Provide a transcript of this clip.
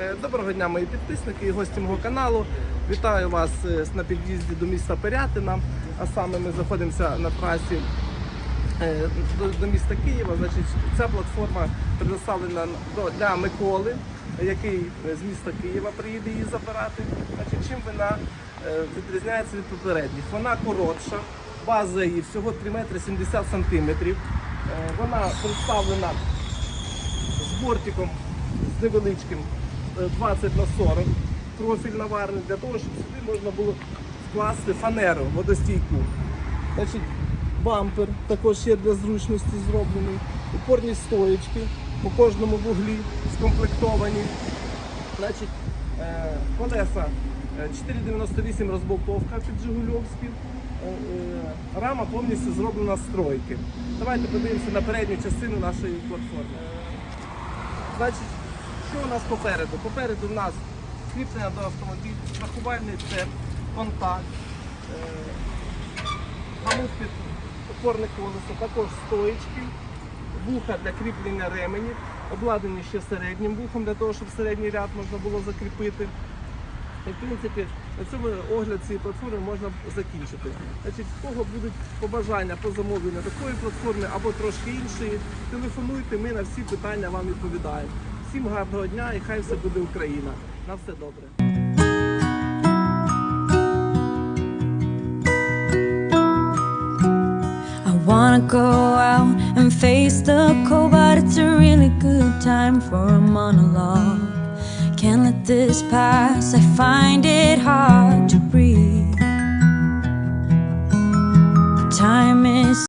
Е, Доброго дня, мої підписники і гості мого каналу. Вітаю вас е, на під'їзді до міста Пирятина. А саме ми знаходимося на трасі е, до, міста Києва. Значить, ця платформа предоставлена для Миколи, який з міста Києва приїде її забирати. Значить, чим вона відрізняється від попередніх? Вона коротша, база її всього 3 метри 70 сантиметрів. Вона представлена з бортиком з невеличким 20 на 40 профіль наварний для того, щоб сюди можна було вкласти фанеру водостійку. Значить, бампер також є для зручності зроблений, опорні стоєчки по кожному вуглі скомплектовані. Значить, е, колеса е, 4,98 розболтовка під Жигульовські. Е, е, Рама повністю зроблена з стройки. Давайте подивимося на передню частину нашої платформи. Е, Значить, що у нас попереду? Попереду у нас кріплення до автомобіля, страхувальний цеп, контакт, е, гамут під опорне колесо, також стоїчки, вуха для кріплення ременів, обладнані ще середнім вухом для того, щоб середній ряд можна було закріпити. І, в принципі, на цьому огляд цієї платформи можна закінчити. Значить, в кого будуть побажання по замовленню такої платформи або трошки іншої, телефонуйте, ми на всі питання вам відповідаємо. Всім гарного дня і хай все буде Україна. На все добре. I wanna go out and face the cold, but it's a really good time for a monologue. Can't let this pass, I find it hard to breathe.